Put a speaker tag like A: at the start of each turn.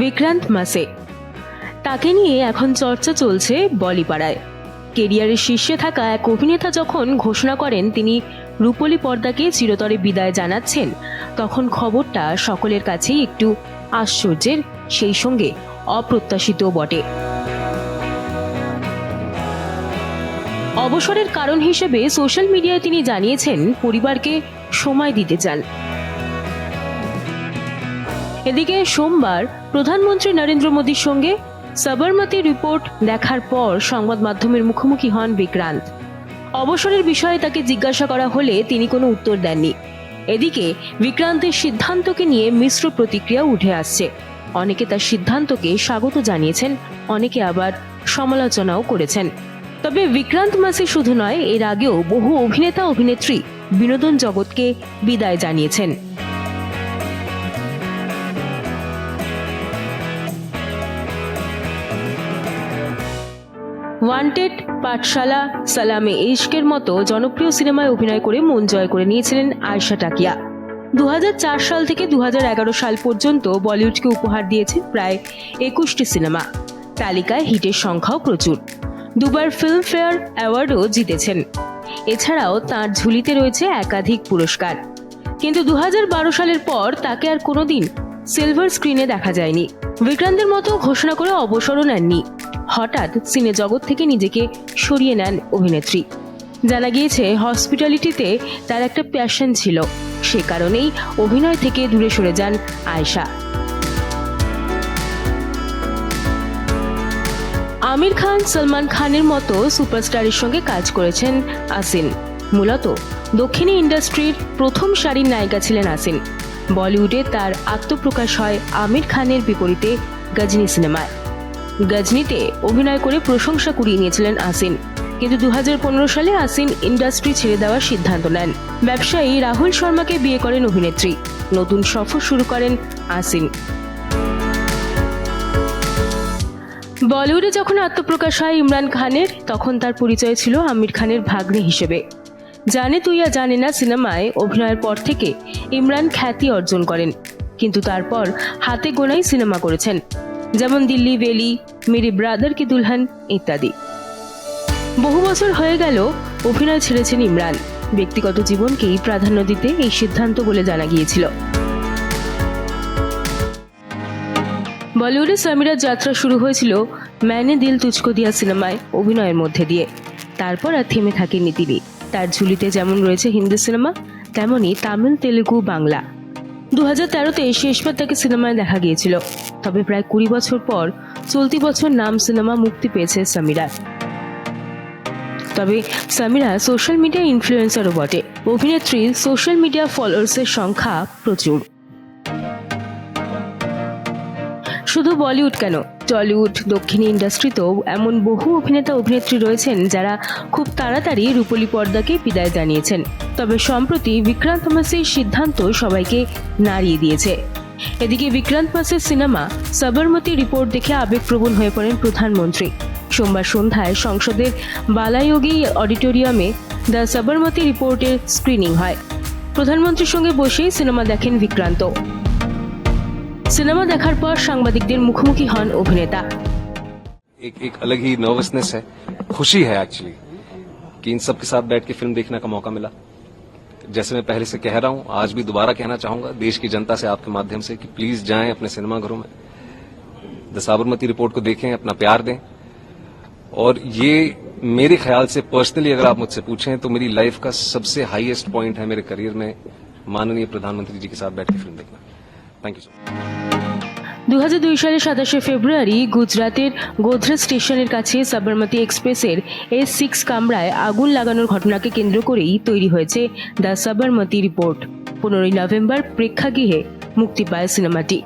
A: বিক্রান্ত মাসে। তাকে নিয়ে এখন চর্চা চলছে বলিপাড়ায়। কেরিয়ারের শীর্ষে থাকা এক অভিনেতা যখন ঘোষণা করেন তিনি রূপলী পর্দাকে চিরতরে বিদায় জানাচ্ছেন, তখন খবরটা সকলের কাছেই একটু আশ্চর্যের, সেই সঙ্গে অপ্রত্যাশিত বটে। অবসরের কারণ হিসেবে সোশ্যাল মিডিয়ায় তিনি জানিয়েছেন, পরিবারকে সময় দিতে চান। এদিকে সোমবার প্রধানমন্ত্রী নরেন্দ্র মোদীর সঙ্গে সবরমতী রিপোর্ট দেখার পর সংবাদ মাধ্যমের মুখোমুখি হন বিক্রান্ত। অবসরের বিষয়ে তাকে জিজ্ঞাসা করা হলে তিনি কোনো উত্তর দেননি। এদিকে বিক্রান্তের সিদ্ধান্তকে নিয়ে মিশ্র প্রতিক্রিয়া উঠে আসছে। অনেকে তার সিদ্ধান্তকে স্বাগত জানিয়েছেন, অনেকে আবার সমালোচনাও করেছেন। তবে বিক্রান্ত মাসি শুধু নয়, এর আগেও বহু অভিনেতা অভিনেত্রী বিনোদন জগৎকে বিদায় জানিয়েছেন। ওয়ান্টেড পাঠশালা, সালামে ইশকের মতো জনপ্রিয় সিনেমায় অভিনয় করে মন জয় করে নিয়েছিলেন আয়শা টাকিয়া। দু হাজার চার সাল থেকে দু হাজার এগারো সাল পর্যন্ত বলিউডকে উপহার দিয়েছে প্রায় একুশটি সিনেমা। তালিকায় হিটের সংখ্যাও প্রচুর। দুবার ফিল্মফেয়ার অ্যাওয়ার্ডও জিতেছেন। এছাড়াও তার ঝুলিতে রয়েছে একাধিক পুরস্কার। কিন্তু দু হাজার বারো সালের পর তাকে আর কোনোদিন সিলভার স্ক্রিনে দেখা যায়নি। বিক্রান্তের মতো ঘোষণা করে অবসরও নেননি। হঠাৎ সিনে জগৎ থেকে নিজেকে সরিয়ে নেন অভিনেত্রী। জানা গিয়েছে, হসপিটালিটিতে তার একটা প্যাশন ছিল। সে কারণেই অভিনয় থেকে দূরে সরে যান আয়েশা। আমির খান, সলমান খানের মতো সুপারস্টারের সঙ্গে কাজ করেছেন আসিন। মূলত দক্ষিণী ইন্ডাস্ট্রির প্রথম সারির নায়িকা ছিলেন আসিন। বলিউডে তার আত্মপ্রকাশ হয় আমির খানের বিপরীতে গজনী সিনেমায়। গজনীতে অভিনয় করে প্রশংসা কুড়িয়ে নিয়েছিলেন আসিন। কিন্তু দু হাজার পনেরো সালে আসিন ইন্ডাস্ট্রি ছেড়ে দেওয়ার সিদ্ধান্ত নেন। ব্যবসায়ী রাহুল শর্মাকে বিয়ে করেন অভিনেত্রী। নতুন সফর শুরু করেন আসিন। বলিউডে যখন আত্মপ্রকাশ হয় ইমরান খানের, তখন তার পরিচয় ছিল আমির খানের ভাগ্নে হিসেবে। জানে তুইয়া জানে না সিনেমায় অভিনয়ের পর থেকে ইমরান খ্যাতি অর্জন করেন। কিন্তু তারপর হাতে গোনাই সিনেমা করেছেন। যেমন দিল্লি, বেলি, মেরি ব্রাদার কি দুলহান ইত্যাদি। বহু বছর হয়ে গেল অভিনয় ছেড়েছেন ইমরান। ব্যক্তিগত জীবনকেই প্রাধান্য দিতে এই সিদ্ধান্ত বলে জানা গিয়েছিল। বলিউডে সামিরার যাত্রা শুরু হয়েছিল ম্যানে দিল তুচকো দিয়া সিনেমায় অভিনয়ের মধ্যে দিয়ে। তারপর আর থেমে থাকেননি তিনি। তার ঝুলিতে যেমন রয়েছে হিন্দি সিনেমা, তেমনই তামিল, তেলেগু, বাংলা। দু হাজার তেরোতে শেষবার তাকে সিনেমায় দেখা গিয়েছিল। তবে প্রায় কুড়ি বছর পর চলতি বছর নাম সিনেমা মুক্তি পেয়েছে সামিরার তবে সামিরা সোশ্যাল মিডিয়া ইনফ্লুয়েন্সারও বটে। অভিনেত্রীর সোশ্যাল মিডিয়া ফলোয়ার্সের সংখ্যা প্রচুর। শুধু বলিউড কেন? টলিউড, দক্ষিণী ইন্ডাস্ট্রিতেও এমন বহু অভিনেতা অভিনেত্রী রয়েছেন যারা খুব তাড়াতাড়ি রূপলী পর্দাকে বিদায় জানিয়েছেন। তবে সম্প্রতি বিক্রান্ত মাসের সিদ্ধান্ত সবাইকে নাড়িয়ে দিয়েছে এদিকে বিক্রান্ত মাসের সিনেমা সবরমতী রিপোর্ট দেখে আবেগপ্রবণ হয়ে পড়েন প্রধানমন্ত্রী সোমবার সন্ধ্যায় সংসদের বালায়োগী অডিটোরিয়ামে দ্য সবরমতী রিপোর্টের স্ক্রিনিং হয় প্রধানমন্ত্রীর সঙ্গে বসেই সিনেমা দেখেন বিক্রান্ত সিনেমা দেখার পর সাংবাদিকদের মুখোমুখি হন অভিনেতা
B: एक एक अलग ही नर्वसनेस है खुशी है एक्चुअली कि इन सब के साथ बैठ के फिल्म देखने का मौका मिला जैसे मैं पहले से कह रहा हूँ, आज भी दोबारा कहना चाहूँगा, देश की जनता से आपके माध्यम से कि प्लीज़ जाएँ अपने सिनेमाघरों में। द साबरमती रिपोर्ट को देखें, अपना प्यार दें। और ये मेरे ख्याल से पर्सनली अगर आप मुझसे पूछें तो मेरी लाइफ का सबसे हाईएस्ट पॉइंट है मेरे करियर में माननीय प्रधानमंत्री जी के साथ बैठ के फ़िल्म देखना। थैंक यू सो मच
A: দু হাজার দুই সালের সাতাশে ফেব্রুয়ারি গুজরাতের গোধরা স্টেশনের কাছে সাবরমতী এক্সপ্রেসের এস সিক্স কামরায় আগুন লাগানোর ঘটনাকে কেন্দ্র করেই তৈরি হয়েছে দ্য সাবরমতী রিপোর্ট। পনেরোই নভেম্বর প্রেক্ষাগৃহে মুক্তি পায় সিনেমাটি।